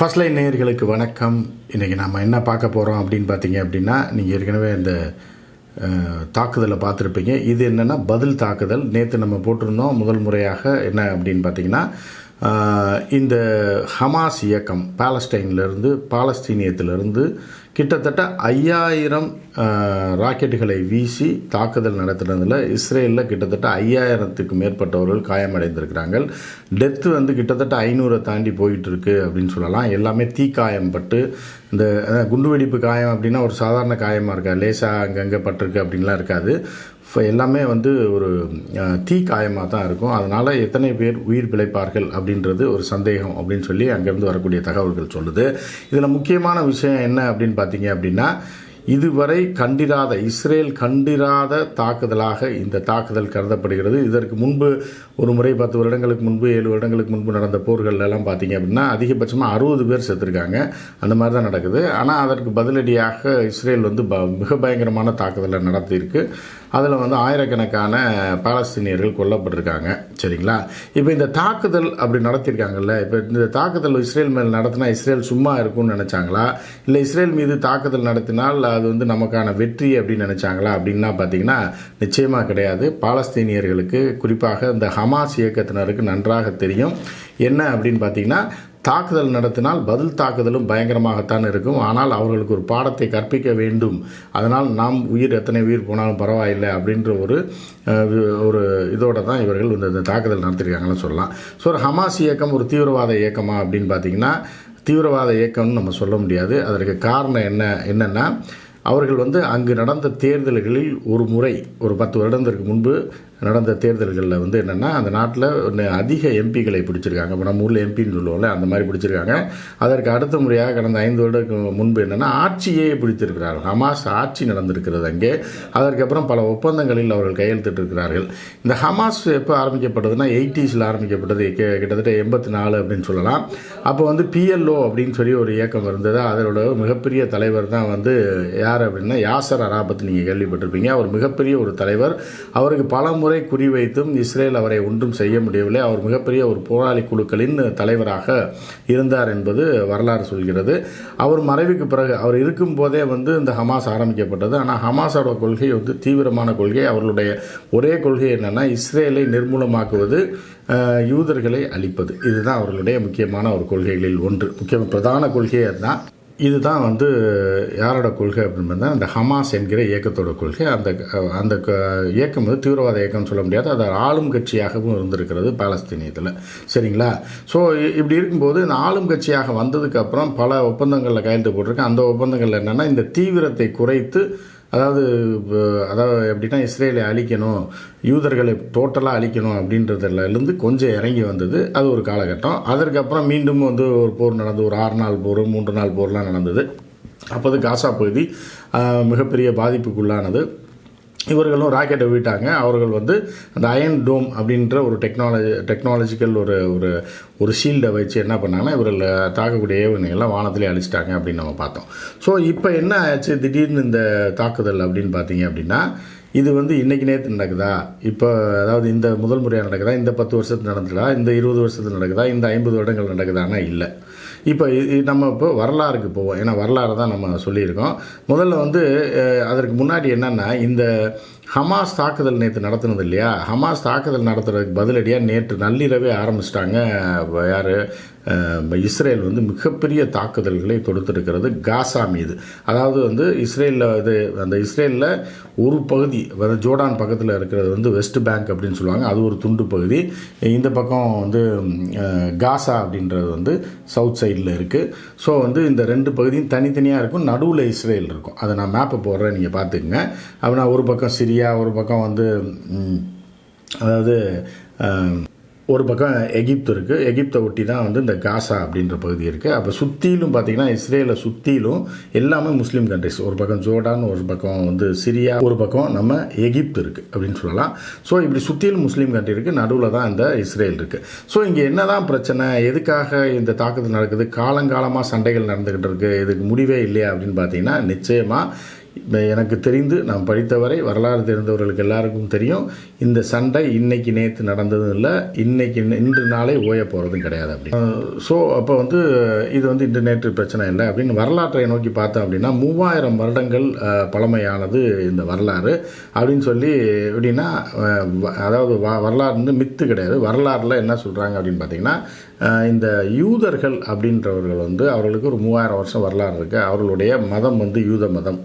First line நேயர்களுக்கு வணக்கம். இன்றைக்கி நம்ம என்ன பார்க்க போகிறோம் அப்படின்னு பார்த்தீங்க அப்படின்னா நீங்கள் ஏற்கனவே இந்த தாக்குதலை பார்த்துருப்பீங்க. இது என்னென்னா பதில் தாக்குதல். நேற்று நம்ம போட்டிருந்தோம். முதல் முறையாக என்ன அப்படின்னு பார்த்தீங்கன்னா இந்த ஹமாஸ் இயக்கம் பாலஸ்டைன்லேருந்து பாலஸ்தீனியத்திலிருந்து கிட்டத்தட்ட ஐயாயிரம் ராக்கெட்டுகளை வீசி தாக்குதல் நடத்தினதில் இஸ்ரேலில் கிட்டத்தட்ட ஐயாயிரத்துக்கு மேற்பட்டவர்கள் காயமடைந்திருக்கிறாங்க டெத்து வந்து கிட்டத்தட்ட ஐநூறை தாண்டி போயிட்டு இருக்கு அப்படின்னு சொல்லலாம். எல்லாமே தீக்காயம் பட்டு இந்த குண்டுவெடிப்பு காயம் அப்படின்னா ஒரு சாதாரண காயமாக இருக்கா லேசாக அங்கங்கே பட்டிருக்கு அப்படின்லாம் இருக்காது. எல்லாமே வந்து ஒரு தீ காயமாக தான் இருக்கும். அதனால் எத்தனை பேர் உயிர் பிழைப்பார்கள் அப்படின்றது ஒரு சந்தேகம் அப்படின்னு சொல்லி அங்கேருந்து வரக்கூடிய தகவல்கள் சொல்லுது. இதில் முக்கியமான விஷயம் என்ன அப்படின்னு பார்த்தீங்க அப்படின்னா இதுவரை கண்டிராத இஸ்ரேல் கண்டிராத தாக்குதலாக இந்த தாக்குதல் கருதப்படுகிறது. இதற்கு முன்பு ஒரு முறை பத்து வருடங்களுக்கு முன்பு ஏழு வருடங்களுக்கு முன்பு நடந்த போர்கள் எல்லாம் பார்த்தீங்க அப்படின்னா அதிகபட்சமாக அறுபது பேர் செத்துருக்காங்க. அந்த மாதிரி தான் நடக்குது. ஆனால் அதற்கு பதிலடியாக இஸ்ரேல் வந்து ப மிக பயங்கரமான தாக்குதலை நடத்தியிருக்கு. அதில் வந்து ஆயிரக்கணக்கான பாலஸ்தீனியர்கள் கொல்லப்பட்டிருக்காங்க. சரிங்களா? இப்போ இந்த தாக்குதல் அப்படி நடத்தியிருக்காங்கல்ல இப்போ இந்த தாக்குதல் இஸ்ரேல் மேல் நடத்தினா இஸ்ரேல் சும்மா இருக்கும்னு நினச்சாங்களா? இல்லை இஸ்ரேல் மீது தாக்குதல் நடத்தினால் அது வந்து நமக்கான வெற்றி அப்படின்னு நினச்சாங்களா? அப்படின்னா பார்த்தீங்கன்னா நிச்சயமாக கிடையாது. பாலஸ்தீனியர்களுக்கு குறிப்பாக இந்த ஹமாஸ் இயக்கத்தினருக்கு நன்றாக தெரியும். என்ன அப்படின்னு பார்த்தீங்கன்னா தாக்குதல் நடத்தினால் பதில் தாக்குதலும் பயங்கரமாகத்தான் இருக்கும். ஆனால் அவர்களுக்கு ஒரு பாடத்தை கற்பிக்க வேண்டும். அதனால் நாம் உயிர் எத்தனை உயிர் போனாலும் பரவாயில்லை அப்படின்ற ஒரு ஒரு இதோடு தான் இவர்கள் இந்த இந்த தாக்குதல் நடத்திருக்காங்கன்னு சொல்லலாம். ஸோ ஒரு ஹமாஸ் இயக்கம் ஒரு தீவிரவாத இயக்கமா அப்படின்னு பார்த்தீங்கன்னா தீவிரவாத இயக்கம்னு நம்ம சொல்ல முடியாது. அதற்கு காரணம் என்ன என்னென்னா அவர்கள் வந்து அங்கு நடந்த தேர்தல்களில் ஒரு முறை ஒரு பத்து வருடத்திற்கு முன்பு நடந்த தேர்தல்களில் வந்து என்னென்னா அந்த நாட்டில் அதிக எம்பிகளை பிடிச்சிருக்காங்க. இப்போ நம்ம ஊரில் எம்பின்னு சொல்லுவோம்ல அந்த மாதிரி பிடிச்சிருக்காங்க. அதற்கு அடுத்த முறையாக கடந்த ஐந்து வருடத்துக்கு முன்பு என்னென்னா ஆட்சியே பிடித்திருக்கிறார்கள். ஹமாஸ் ஆட்சி நடந்திருக்கிறது அங்கே. அதற்கப்புறம் பல ஒப்பந்தங்களில் அவர்கள் கையெழுத்திட்டிருக்கிறார்கள். இந்த ஹமாஸ் எப்போ ஆரம்பிக்கப்பட்டதுன்னா எயிட்டிஸில் ஆரம்பிக்கப்பட்டது. கிட்டத்தட்ட எண்பத்தி நாலு அப்படின்னு சொல்லலாம். அப்போ வந்து பிஎல்ஓ அப்படின்னு சொல்லி ஒரு இயக்கம் இருந்தது. அதோட மிகப்பெரிய தலைவர் தான் வந்து யார் யார் அப்படின்னா யாசர் அராபத் நீங்கள் கேள்விப்பட்டிருப்பீங்க. அவர் மிகப்பெரிய ஒரு தலைவர். அவருக்கு பல முறை குறிவைத்தும் இஸ்ரேல் அவரை ஒன்றும் செய்ய முடியவில்லை. அவர் மிகப்பெரிய ஒரு போராளி குழுக்களின் தலைவராக இருந்தார் என்பது வரலாறு சொல்கிறது. அவர் மறைவுக்கு பிறகு அவர் இருக்கும் போதே வந்து இந்த ஹமாஸ் ஆரம்பிக்கப்பட்டது. ஆனால் ஹமாஸோட கொள்கை வந்து தீவிரமான கொள்கை. அவர்களுடைய ஒரே கொள்கை என்னென்னா இஸ்ரேலை நிர்மூலமாக்குவது யூதர்களை அழிப்பது. இதுதான் அவர்களுடைய முக்கியமான ஒரு கொள்கைகளில் ஒன்று. முக்கிய பிரதான கொள்கையே அதுதான். இதுதான் வந்து யாரோட கொள்கை அப்படின்னு பார்த்தா அந்த ஹமாஸ் என்கிற இயக்கத்தோட கொள்கை. அந்த அந்த க- இயக்கம் வந்து தீவிரவாத இயக்கம் சொல்ல முடியாது. அது ஆளும் கட்சியாகவும் இருந்திருக்கிறது பாலஸ்தீனியத்தில். சரிங்களா? ஸோ இப்படி இருக்கும்போது இந்த ஆளும் கட்சியாக வந்ததுக்கப்புறம் பல ஒப்பந்தங்களில் கையெழுத்து போட்டிருக்கு அந்த ஒப்பந்தங்கள் என்னென்னா இந்த தீவிரத்தை குறைத்து அதாவது இப்போ, அதாவது எப்படின்னா இஸ்ரேலை அழிக்கணும் யூதர்களை டோட்டலாக அழிக்கணும் அப்படின்றதுல இருந்து கொஞ்சம் இறங்கி வந்தது. அது ஒரு காலகட்டம். அதற்கப்புறம் மீண்டும் வந்து ஒரு போர் நடந்து ஒரு ஆறு நாள் போர் மூன்று நாள் போர்லாம் நடந்தது. அப்போது காசா பகுதி மிகப்பெரிய பாதிப்புக்குள்ளானது. இவர்களும் ராக்கெட்டை விட்டாங்க. அவர்கள் வந்து அந்த அயன் டோம் அப்படின்ற ஒரு டெக்னாலஜி டெக்னாலஜிக்கல் ஒரு ஒரு ஒரு ஷீல்டை வச்சு என்ன பண்ணாங்கன்னா இவர்கள் தாக்கக்கூடிய ஏவுகணைகள்லாம் வானத்திலே அழிச்சிட்டாங்க அப்படின்னு நம்ம பார்த்தோம். ஸோ இப்போ என்ன ஆச்சு? திடீர்னு இந்த தாக்குதல் அப்படின்னு பார்த்தீங்க அப்படின்னா இது வந்து இன்னைக்கு நேற்று நடக்குதா? இப்போ அதாவது இந்த முதல் முறையாக நடக்குதா? இந்த பத்து வருஷத்துக்கு நடந்துதா? இந்த இருபது வருஷத்துக்கு நடக்குதா? இந்த ஐம்பது வருடங்கள் நடக்குதானா? இல்லை. இப்போ நம்ம இப்போ வரலாறுக்கு போவோம். ஏன்னா வரலாறு தான் நம்ம சொல்லியிருக்கோம். முதல்ல வந்து அதற்கு முன்னாடி என்னென்னா இந்த ஹமாஸ் தாக்குதல் நேற்று நடத்தினது இல்லையா? ஹமாஸ் தாக்குதல் நடத்துறதுக்கு பதிலடியாக நேற்று நள்ளிரவே ஆரம்பிச்சிட்டாங்க யார்? இஸ்ரேல் வந்து மிகப்பெரிய தாக்குதல்களை தொடுத்திருக்கிறது காசா மீது. அதாவது வந்து இஸ்ரேலில் இது அந்த இஸ்ரேலில் ஒரு பகுதி அதாவது ஜோர்டான் பக்கத்தில் இருக்கிறது வந்து வெஸ்ட் பேங்க் அப்படின்னு சொல்லுவாங்க. அது ஒரு துண்டு பகுதி. இந்த பக்கம் வந்து காசா அப்படின்றது வந்து சவுத் சைடில் இருக்குது ஸோ வந்து இந்த ரெண்டு பகுதியும் தனித்தனியாக இருக்கும். நடுவில் இஸ்ரேல் இருக்கும். அதை நான் மேப்பை போடுறேன் நீங்கள் பார்த்துக்குங்க அப்படின்னா ஒரு பக்கம் சிரியா ஒரு பக்கம் வந்து அதாவது ஒரு பக்கம் எகிப்து இருக்குது எகிப்தை ஒட்டி தான் வந்து இந்த காசா அப்படின்ற பகுதி இருக்குது அப்போ சுற்றிலும் பார்த்தீங்கன்னா இஸ்ரேலை சுற்றிலும் எல்லாமே முஸ்லீம் கண்ட்ரிஸ் ஒரு பக்கம் ஜோர்டான் ஒரு பக்கம் வந்து சிரியா ஒரு பக்கம் நம்ம எகிப்து இருக்குது அப்படின்னு சொல்லலாம். ஸோ இப்படி சுற்றிலும் முஸ்லீம் கண்ட்ரி இருக்குது நடுவில் தான் இந்த இஸ்ரேல் இருக்குது ஸோ இங்கே என்ன தான் பிரச்சனை? எதுக்காக இந்த தாக்குதல் நடக்குது? காலங்காலமாக சண்டைகள் நடந்துக்கிட்டு இருக்குது இதுக்கு முடிவே இல்லையா அப்படின்னு பார்த்தீங்கன்னா நிச்சயமாக எனக்கு தெரிந்து நான் படித்தவரை வரலாறு தெரிந்தவர்களுக்கு எல்லாருக்கும் தெரியும். இந்த சண்டை இன்னைக்கு நேற்று நடந்ததும் இல்லை. இன்னைக்கு இன்று நாளே ஓய போகிறதும் கிடையாது அப்படி. ஸோ அப்போ வந்து இது வந்து இன்று நேற்று பிரச்சனை இல்லை அப்படின்னு வரலாற்றை நோக்கி பார்த்தோம் அப்படின்னா மூவாயிரம் வருடங்கள் பழமையானது இந்த வரலாறு அப்படின்னு சொல்லி எப்படின்னா அதாவது வ வரலாறு வந்து மித்து கிடையாது. வரலாறில் என்ன சொல்கிறாங்க அப்படின்னு பார்த்தீங்கன்னா இந்த யூதர்கள் அப்படின்றவர்கள் வந்து அவர்களுக்கு ஒரு மூவாயிரம் வருஷம் வரலாறு இருக்குது அவர்களுடைய மதம் வந்து யூத மதம்.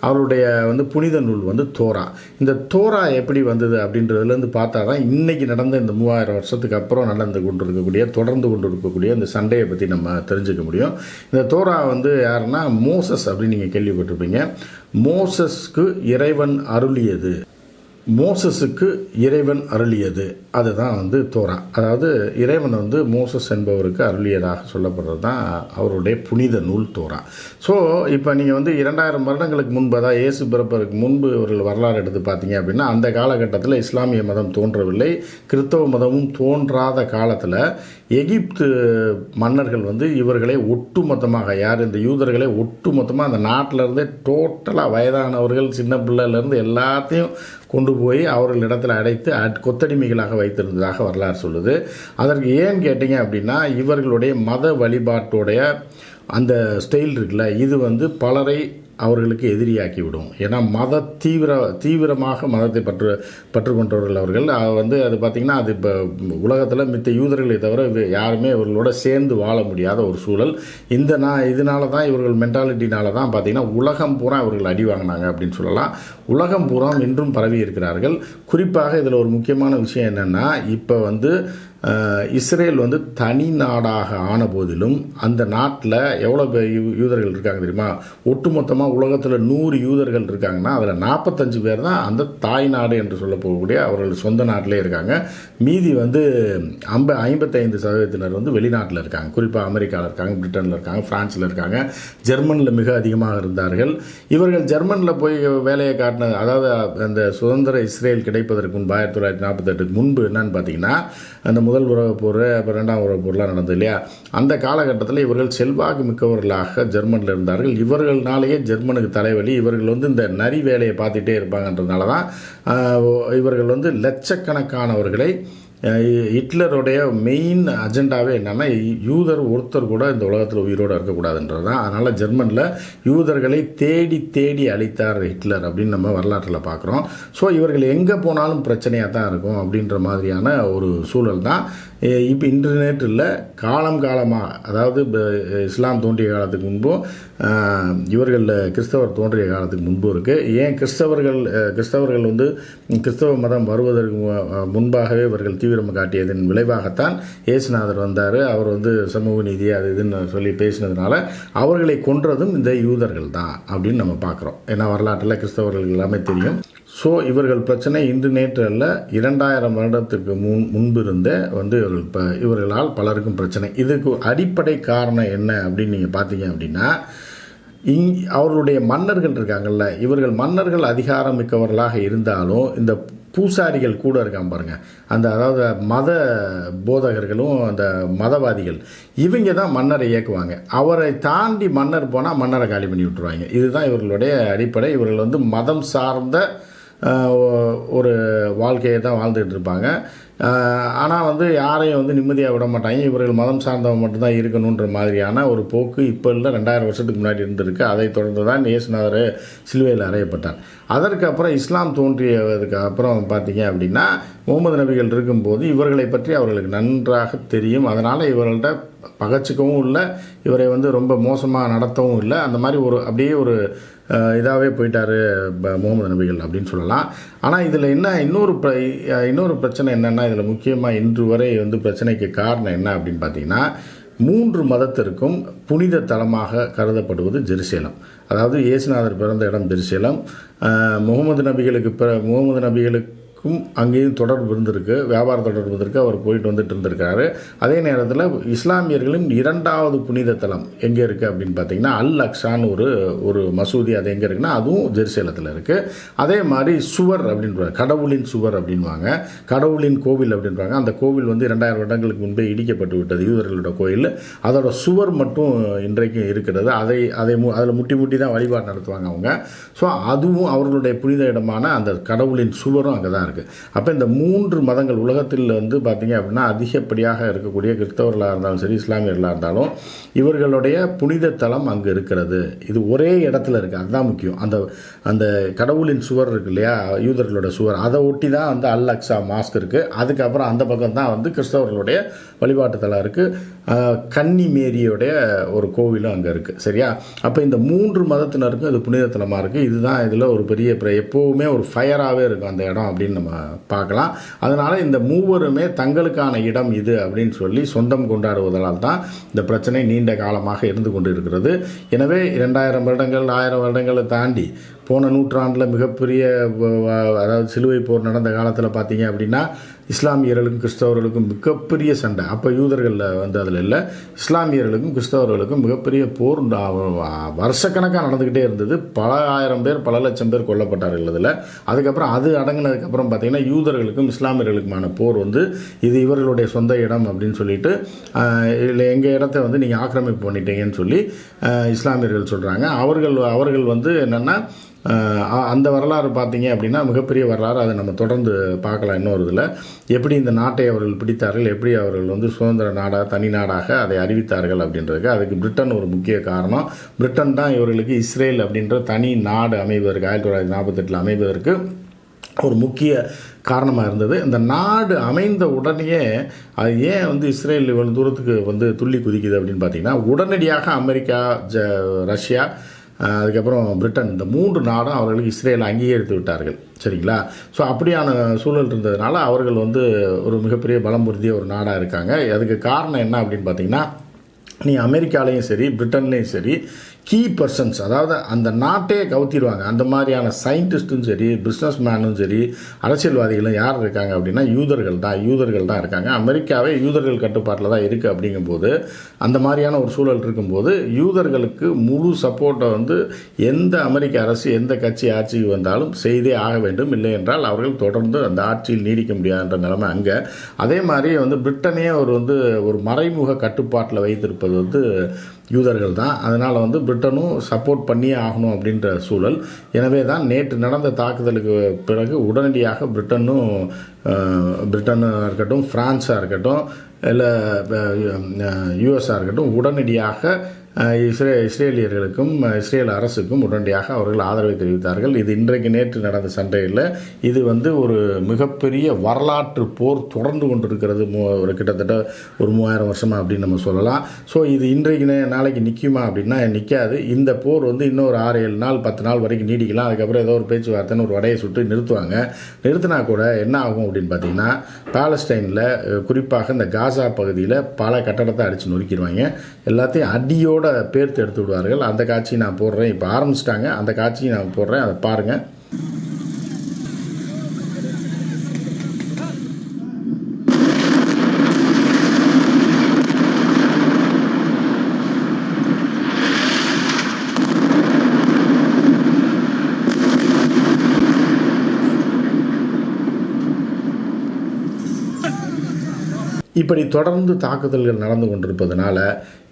அவருடைய வந்து புனித நூல் வந்து தோரா. இந்த தோரா எப்படி வந்தது அப்படின்றதுலேருந்து பார்த்தா தான் இன்றைக்கி நடந்த இந்த மூவாயிரம் வருஷத்துக்கு அப்புறம் நடந்து கொண்டு இருக்கக்கூடிய தொடர்ந்து கொண்டு இருக்கக்கூடிய இந்த சண்டையை பற்றி நம்ம தெரிஞ்சுக்க முடியும். இந்த தோரா வந்து யாருன்னா மோசஸ் அப்படின்னு நீங்கள் கேள்விப்பட்டிருப்பீங்க. மோசஸ்க்கு இறைவன் அருளியது. மோசஸுக்கு இறைவன் அருளியது. அதுதான் வந்து தோரா. அதாவது இறைவன் வந்து மோசஸ் என்பவருக்கு அருளியதாக சொல்லப்படுறது தான் அவருடைய புனித நூல் தோரா. ஸோ இப்போ நீங்கள் வந்து இரண்டாயிரம் வருடங்களுக்கு முன்பு அதாவது இயேசு பிறப்பதற்கு முன்பு இவர்கள் வரலாறு எடுத்து பார்த்தீங்க அப்படின்னா அந்த காலகட்டத்தில் இஸ்லாமிய மதம் தோன்றவில்லை. கிறிஸ்தவ மதமும் தோன்றாத காலத்தில் எகிப்து மன்னர்கள் வந்து இவர்களை ஒட்டுமொத்தமாக யார் இந்த யூதர்களை ஒட்டுமொத்தமாக அந்த நாட்டிலருந்தே டோட்டலாக வயதானவர்கள் சின்ன பிள்ளையிலேருந்து எல்லாத்தையும் கொண்டு போய் அவர்கள் இடத்துல அடைத்து அட்- கொத்தடிமைகளாக வைத்திருந்ததாக வரலாறு சொல்லுது. அதற்கு ஏன் கேட்டிங்க அப்படின்னா இவர்களுடைய மத வழிபாட்டுடைய அந்த ஸ்டைல் இருக்குல்ல இது வந்து பலரை அவர்களுக்கு எதிரியாக்கி விடும். ஏன்னா மத தீவிர தீவிரமாக மதத்தை பற்று பற்று கொண்டவர்கள் அவர்கள் வந்து அது பார்த்திங்கன்னா அது இப்போ உலகத்தில் மித்த யூதர்களை தவிர யாருமே இவர்களோட சேர்ந்து வாழ முடியாத ஒரு சூழல். இந்த நான் இதனால தான் இவர்கள் மென்டாலிட்டினால தான் பார்த்திங்கன்னா உலகம் பூரா இவர்கள் அடி வாங்கினாங்க அப்படின்னு சொல்லலாம். உலகம் பூரா இன்றும் பரவி இருக்கிறார்கள். குறிப்பாக இதில் ஒரு முக்கியமான விஷயம் என்னென்னா இப்போ வந்து இஸ்ரேல் வந்து தனி நாடாக ஆன போதிலும் அந்த நாட்டில் எவ்வளோ யூதர்கள் இருக்காங்க தெரியுமா? ஒட்டுமொத்தமாக உலகத்தில் நூறு யூதர்கள் இருக்காங்கன்னா அதில் நாற்பத்தஞ்சு பேர் தான் அந்த தாய் நாடு என்று சொல்லப்போகக்கூடிய அவர்கள் சொந்த நாட்டிலே இருக்காங்க. மீதி வந்து ஐம்ப ஐம்பத்தைந்து சதவீதத்தினர் வந்து வெளிநாட்டில் இருக்காங்க. குறிப்பாக அமெரிக்காவில் இருக்காங்க பிரிட்டனில் இருக்காங்க ஃப்ரான்ஸில் இருக்காங்க. ஜெர்மனில் மிக அதிகமாக இருந்தார்கள். இவர்கள் ஜெர்மனில் போய் வேலையை காட்டின அதாவது அந்த சுதந்திர இஸ்ரேல் கிடைப்பதற்கு முன்பு ஆயிரத்தி தொள்ளாயிரத்தி நாற்பத்தெட்டுக்கு முன்பு என்னன்னு பார்த்தீங்கன்னா அந்த முதல் உறவு போர் அப்புறம் ரெண்டாம் உறவு போர்லாம் நடந்தது இல்லையா? அந்த காலகட்டத்தில் இவர்கள் செல்வாக்கு மிக்கவர்களாக ஜெர்மனில் இருந்தார்கள். இவர்கள்னாலேயே ஜெர்மனுக்கு தலைவலி இவர்கள் வந்து இந்த நரி வேலையை பார்த்துட்டே இருப்பாங்கன்றதுனால தான் இவர்கள் வந்து லட்சக்கணக்கானவர்களை ஹிட்லருடைய மெயின் அஜெண்டாவே என்னென்னா யூதர் ஒருத்தர் கூட இந்த உலகத்தில் உயிரோடு இருக்கக்கூடாதுன்றது தான் அதனால் ஜெர்மனில் யூதர்களை தேடி தேடி அழித்தார் ஹிட்லர் அப்படின்னு நம்ம வரலாற்றில் பார்க்குறோம் ஸோ இவர்கள் எங்கே போனாலும் பிரச்சனையாக தான் இருக்கும் அப்படின்ற மாதிரியான ஒரு சூழல் தான் இப்போ இன்டர்நெட் இல்லை காலம் காலமாக அதாவது இஸ்லாம் தோன்றிய காலத்துக்கு முன்பும் இவர்களில் இவர்கள் கிறிஸ்தவர் தோன்றிய காலத்துக்கு முன்பும் இருக்குது ஏன் கிறிஸ்தவர்கள் கிறிஸ்தவர்கள் வந்து கிறிஸ்தவ மதம் வருவதற்கு மு- முன்பாகவே இவர்கள் தீவிரம் காட்டியதன் விளைவாகத்தான் ஏசுநாதர் வந்தார். அவர் வந்து சமூக நீதி அது இதுன்னு சொல்லி பேசினதுனால அவர்களை கொன்றதும் இந்த யூதர்கள் தான் அப்படின்னு நம்ம பார்க்குறோம் ஏன்னா வரலாற்றில் கிறிஸ்தவர்கள் எல்லாமே தெரியும். ஸோ இவர்கள் பிரச்சனை இன்று நேற்று அல்ல இரண்டாயிரம் வருடத்துக்கு முன் முன்பு இருந்தே வந்து இவர்கள் இப்போ இவர்களால் பலருக்கும் பிரச்சனை. இதுக்கு அடிப்படை காரணம் என்ன அப்படின்னு நீங்கள் பார்த்தீங்க அப்படின்னா இங் அவர்களுடைய மன்னர்கள் இருக்காங்கல்ல இவர்கள் மன்னர்கள் அதிகாரம் மிக்கவர்களாக இருந்தாலும் இந்த பூசாரிகள் கூட இருக்கான் பாருங்கள் அந்த அதாவது மத போதகர்களும் அந்த மதவாதிகள் இவங்க தான் மன்னரை இயக்குவாங்க. அவரை தாண்டி மன்னர் போனால் மன்னரை காலி பண்ணி விட்டுருவாங்க. இதுதான் இவர்களுடைய அடிப்படை. இவர்கள் வந்து மதம் சார்ந்த ஒரு வாழ்க்கையை தான் வாழ்ந்துகிட்டு இருப்பாங்க. ஆனால் வந்து யாரையும் வந்து நிம்மதியாக விட மாட்டாங்க. இவர்கள் மதம் சார்ந்தவங்க மட்டும்தான் இருக்கணுன்ற மாதிரியான ஒரு போக்கு இப்போ இல்லை ரெண்டாயிரம் வருஷத்துக்கு முன்னாடி இருந்திருக்கு. அதை தொடர்ந்து தான் இயேசுநாதர் சிலுவையில் அறையப்பட்டார். அதற்கு அப்புறம் இஸ்லாம் தோன்றியதுக்கு அப்புறம் பார்த்தீங்க அப்படின்னா முகமது நபிகள் இருக்கும்போது இவர்களை பற்றி அவர்களுக்கு நன்றாக தெரியும். அதனால் இவர்கள்ட்ட பகச்சிக்கவும் இல்லை இவரை வந்து ரொம்ப மோசமாக நடத்தவும் இல்லை. அந்த மாதிரி ஒரு அப்படியே ஒரு இதாகவே போயிட்டார் முகமது நபிகள் அப்படின்னு சொல்லலாம். ஆனால் இதில் என்ன இன்னொரு இன்னொரு பிரச்சனை என்னென்னா இதில் முக்கியமாக இன்று வரை வந்து பிரச்சனைக்கு காரணம் என்ன அப்படின்னு பார்த்தீங்கன்னா மூன்று மதத்திற்கும் புனித தலமாக கருதப்படுவது ஜெருசேலம். அதாவது இயேசுநாதர் பிறந்த இடம் ஜெருசேலம். முகமது நபிகளுக்கு பிற முகமது நபிகளுக்கு அங்கேயும் தொடர்பு இருந்திருக்கு வியாபார தொடர்பு இருந்திருக்கு அவர் போயிட்டு வந்துட்டு இருந்திருக்காரு. அதே நேரத்தில் இஸ்லாமியர்களின் இரண்டாவது புனித தலம் எங்கே இருக்குது அப்படின்னு பார்த்தீங்கன்னா அல் அக்ஷான்னு ஒரு ஒரு மசூதி அது எங்கே இருக்குன்னா அதுவும் ஜெருசேலத்தில் இருக்குது அதே மாதிரி சுவர் அப்படின்ற கடவுளின் சுவர் அப்படின்வாங்க கடவுளின் கோவில் அப்படின்றாங்க அந்த கோவில் வந்து இரண்டாயிரம் வருடங்களுக்கு முன்பே இடிக்கப்பட்டு விட்டது யூதர்களோட கோயில். அதோட சுவர் மட்டும் இன்றைக்கும் இருக்கிறது. அதை அதை மு அதில் முட்டி முட்டி தான் வழிபாடு நடத்துவாங்க அவங்க. ஸோ அதுவும் அவர்களுடைய புனித இடமான அந்த கடவுளின் சுவரும் அங்கே தான் இருக்குது அப்போ இந்த மூன்று மதங்கள் உலகத்தில் வந்து பார்த்திங்க அப்படின்னா அதிகப்படியாக இருக்கக்கூடிய கிறிஸ்தவர்களாக இருந்தாலும் சரி இஸ்லாமியர்களாக இருந்தாலும் இவர்களுடைய புனித தலம் அங்கே இருக்கிறது. இது ஒரே இடத்துல இருக்குது அதுதான் முக்கியம். அந்த அந்த கடவுளின் சுவர் இருக்கு இல்லையா? யூதர்களோட சுவர். அதை ஒட்டி தான் வந்து அல் அக்ஸா மாஸ்க் இருக்குது அதுக்கப்புறம் அந்த பக்கம் தான் வந்து கிறிஸ்தவர்களுடைய வழிபாட்டு தலம் இருக்குது கன்னி மேரியோடைய ஒரு கோவிலும் அங்கே இருக்குது சரியா? அப்போ இந்த மூன்று மதத்தினருக்கும் இது புனித தலமாக இருக்குது இதுதான் இதில் ஒரு பெரிய எப்போவுமே ஒரு ஃபயராகவே இருக்கும் அந்த இடம் அப்படின்னு நம்ம பார்க்கலாம். அதனால் இந்த மூவருமே தங்களுக்கான இடம் இது அப்படின்னு சொல்லி சொந்தம் கொண்டாடுவதால் தான் இந்த பிரச்சனை நீண்ட காலமாக இருந்து கொண்டு இருக்கிறது எனவே இரண்டாயிரம் வருடங்கள் ஆயிரம் வருடங்களை தாண்டி போன நூற்றாண்டில் மிகப்பெரிய அதாவது சிலுவை போர் நடந்த காலத்தில் பார்த்தீங்க அப்படின்னா இஸ்லாமியர்களுக்கும் கிறிஸ்தவர்களுக்கும் மிகப்பெரிய சண்டை. அப்போ யூதர்களில் வந்து அதில் இல்லை. இஸ்லாமியர்களுக்கும் கிறிஸ்தவர்களுக்கும் மிகப்பெரிய போர் வருஷக்கணக்காக நடந்துக்கிட்டே இருந்தது. பல ஆயிரம் பேர் பல லட்சம் பேர் கொல்லப்பட்டார்கள் அதில் அதுக்கப்புறம் அது அடங்கினதுக்கப்புறம் பார்த்தீங்கன்னா யூதர்களுக்கும் இஸ்லாமியர்களுக்குமான போர் வந்து இது இவர்களுடைய சொந்த இடம் அப்படின்னு சொல்லிட்டு இல்லை எங்கள் இடத்த வந்து நீங்கள் ஆக்கிரமிப்பு பண்ணிட்டீங்கன்னு சொல்லி இஸ்லாமியர்கள் சொல்கிறாங்க அவர்கள் அவர்கள் வந்து என்னென்னா அந்த வரலாறு பார்த்தீங்க அப்படின்னா மிகப்பெரிய வரலாறு. அதை நம்ம தொடர்ந்து பார்க்கலாம் இன்னொரு இதில். எப்படி இந்த நாட்டை அவர்கள் பிடித்தார்கள்? எப்படி அவர்கள் வந்து சுதந்திர நாடாக தனி நாடாக அதை அறிவித்தார்கள் அப்படின்றதுக்கு அதுக்கு பிரிட்டன் ஒரு முக்கிய காரணம். பிரிட்டன் தான் இவர்களுக்கு இஸ்ரேல் அப்படின்ற தனி நாடு அமைவதற்கு ஆயிரத்தி தொள்ளாயிரத்தி நாற்பத்தெட்டில் அமைவதற்கு ஒரு முக்கிய காரணமாக இருந்தது. இந்த நாடு அமைந்த உடனேயே அது ஏன் வந்து இஸ்ரேல் இவ்வளோ தூரத்துக்கு வந்து துள்ளி குதிக்குது அப்படின்னு பார்த்தீங்கன்னா உடனடியாக அமெரிக்கா ஜ ரஷ்யா அதுக்கப்புறம் பிரிட்டன். இந்த மூன்று நாடும் அவர்களுக்கு இஸ்ரேலை அங்கீகரித்து விட்டார்கள். சரிங்களா? ஸோ அப்படியான சூழல் இருந்ததுனால அவர்கள் வந்து ஒரு மிகப்பெரிய பலம் பொருந்திய ஒரு நாடாக இருக்காங்க. அதுக்கு காரணம் என்ன அப்படின்னு பார்த்தீங்கன்னா நீ அமெரிக்காலையும் சரி பிரிட்டன்லேயும் சரி கீ பர்சன்ஸ் அதாவது அந்த நாட்டே கவுத்திடுவாங்க. அந்த மாதிரியான சயின்டிஸ்ட்டும் சரி பிஸ்னஸ் மேனும் சரி அரசியல்வாதிகளும் யார் இருக்காங்க அப்படின்னா யூதர்கள் தான் யூதர்கள் தான் இருக்காங்க. அமெரிக்காவே யூதர்கள் கட்டுப்பாட்டில் தான் இருக்குது அப்படிங்கும்போது அந்த மாதிரியான ஒரு சூழல் இருக்கும்போது யூதர்களுக்கு முழு சப்போர்ட்டை வந்து எந்த அமெரிக்க அரசு எந்த கட்சி ஆட்சிக்கு வந்தாலும் செய்தே ஆக வேண்டும். இல்லை என்றால் அவர்கள் தொடர்ந்து அந்த ஆட்சியில் நீடிக்க முடியாதுன்ற நிலைமை அங்கே. அதே மாதிரி வந்து பிரிட்டனே அவர் வந்து ஒரு மறைமுக கட்டுப்பாட்டில் வைத்திருப்பது வந்து யூதர்கள் தான் அதனால் வந்து பிரிட்டனும் சப்போர்ட் பண்ணியே ஆகணும் அப்படின்ற சூழல். எனவே தான் நேற்று நடந்த தாக்குதலுக்கு பிறகு உடனடியாக பிரிட்டனும் பிரிட்டனாக இருக்கட்டும் ஃப்ரான்ஸாக இருக்கட்டும் இல்லை யூஎஸ்ஸாக இருக்கட்டும் உடனடியாக இஸ்ரே இஸ்ரேலியர்களுக்கும் இஸ்ரேல் அரசுக்கும் உடனடியாக அவர்கள் ஆதரவை தெரிவித்தார்கள். இது இன்றைக்கு நேற்று நடந்த சண்டையில் இது வந்து ஒரு மிகப்பெரிய வரலாற்று போர் தொடர்ந்து கொண்டிருக்கிறது. மூ ஒரு கிட்டத்தட்ட ஒரு மூவாயிரம் வருஷமாக அப்படின்னு நம்ம சொல்லலாம். ஸோ இது இன்றைக்கு நே- நாளைக்கு நிற்குமா அப்படின்னா நிற்காது இந்த போர் வந்து இன்னும் ஒரு ஆறு ஏழு நாள் பத்து நாள் வரைக்கும் நீடிக்கலாம். அதுக்கப்புறம் ஏதோ ஒரு பேச்சுவார்த்தைன்னு ஒரு வடையை சுட்டு நிறுத்துவாங்க. நிறுத்தினா கூட என்ன ஆகும் அப்படின்னு பார்த்தீங்கன்னா பாலஸ்டைனில் குறிப்பாக இந்த காசா பகுதியில் பல கட்டடத்தை அடித்து நொறுக்கிடுவாங்க. எல்லாத்தையும் அடியோடு பேர்த்து எடுத்து விடுவார்கள். அந்த காட்சியை நான் போடுறேன். இப்போ ஆரம்பிச்சிட்டாங்க. அந்த காட்சியை நான் போடுறேன். அதை பாருங்கள் இப்படி தொடர்ந்து தாக்குதல்கள் நடந்து கொண்டிருப்பதனால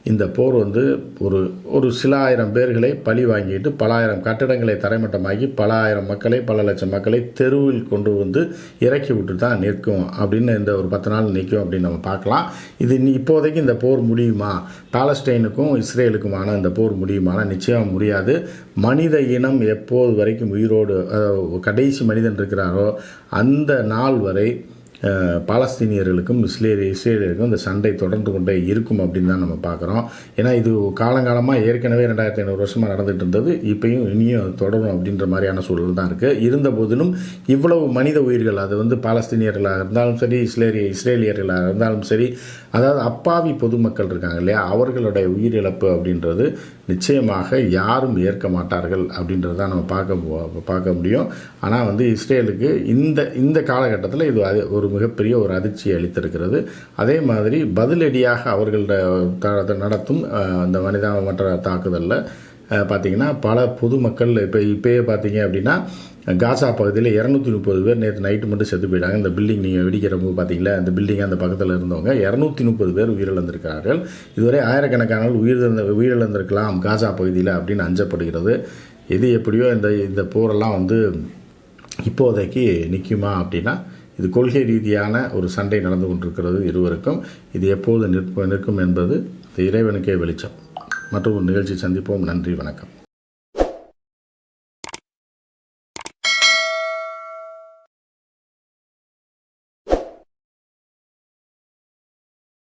இந்த போர் வந்து ஒரு ஒரு சில ஆயிரம் பேர்களை பழி வாங்கிட்டு பல ஆயிரம் கட்டடங்களை தரைமட்டமாக்கி பல ஆயிரம் மக்களை பல லட்சம் மக்களை தெருவில் கொண்டு வந்து இறக்கி விட்டு தான் நிற்கும். அப்படின்னு இந்த ஒரு பத்து நாள் நிற்கும் அப்படின்னு நம்ம பார்க்கலாம். இது இப்போதைக்கு இந்த போர் முடியுமா? பாலஸ்டைனுக்கும் இஸ்ரேலுக்குமான இந்த போர் முடியுமானா? நிச்சயம் முடியாது. மனித இனம் எப்போது வரைக்கும் உயிரோடு அதாவது கடைசி மனிதன் இருக்கிறாரோ அந்த நாள் வரை பாலஸ்தீனியர்களுக்கும் இஸ்ரேல் இஸ்ரேலியருக்கும் இந்த சண்டை தொடர்ந்து கொண்டே இருக்கும் அப்படின்னு தான் நம்ம பார்க்குறோம். ஏன்னா இது காலங்காலமாக ஏற்கனவே ரெண்டாயிரத்தி ஐநூறு வருஷமாக நடந்துகிட்டு இருந்தது. இப்பயும் இனியும் அது தொடரும் அப்படின்ற மாதிரியான சூழல் தான் இருக்குது இருந்த போதிலும் இவ்வளவு மனித உயிர்கள் அது வந்து பாலஸ்தீனியர்களாக இருந்தாலும் சரி இஸ்ரேலிய இஸ்ரேலியர்களாக இருந்தாலும் சரி அதாவது அப்பாவி பொதுமக்கள் இருக்காங்க இல்லையா? அவர்களுடைய உயிரிழப்பு அப்படின்றது நிச்சயமாக யாரும் ஏற்க மாட்டார்கள் அப்படின்றது தான் நம்ம பார்க்க போ- பார்க்க முடியும். ஆனால் வந்து இஸ்ரேலுக்கு இந்த இந்த காலகட்டத்தில் இது அது ஒரு மிகப்பெரிய ஒரு அதிர்ச்சியை அளித்திருக்கிறது. அதே மாதிரி பதிலடியாக அவர்கள நடத்தும் அந்த அந்த மனிதாமற்ற தாக்குதலில் பார்த்தீங்கன்னா பல பொதுமக்கள் இப்போ இப்போயே பார்த்தீங்க அப்படின்னா காசா பகுதியில் இரநூத்தி முப்பது பேர் நேற்று நைட்டு மட்டும் செத்து போயிட்டாங்க. இந்த பில்டிங் நீங்கள் வெடிக்கிற போது பார்த்தீங்களா அந்த பில்டிங் அந்த பக்கத்தில் இருந்தவங்க இரநூத்தி முப்பது பேர் உயிரிழந்திருக்கிறார்கள். இதுவரை ஆயிரக்கணக்கான உயிரிழந்த உயிரிழந்திருக்கலாம் காசா பகுதியில் அப்படின்னு அஞ்சப்படுகிறது. எது எப்படியோ இந்த இந்த போரெல்லாம் வந்து இப்போதைக்கு நிற்குமா அப்படின்னா இது கொள்கை ரீதியான ஒரு சண்டை நடந்து கொண்டிருக்கிறது இருவருக்கும். இது எப்போது நிற்ப நிற்கும் என்பது இந்த இறைவனுக்கே வெளிச்சம். மற்றும் ஒரு நிகழ்ச்சி சந்திப்போம். நன்றி வணக்கம்.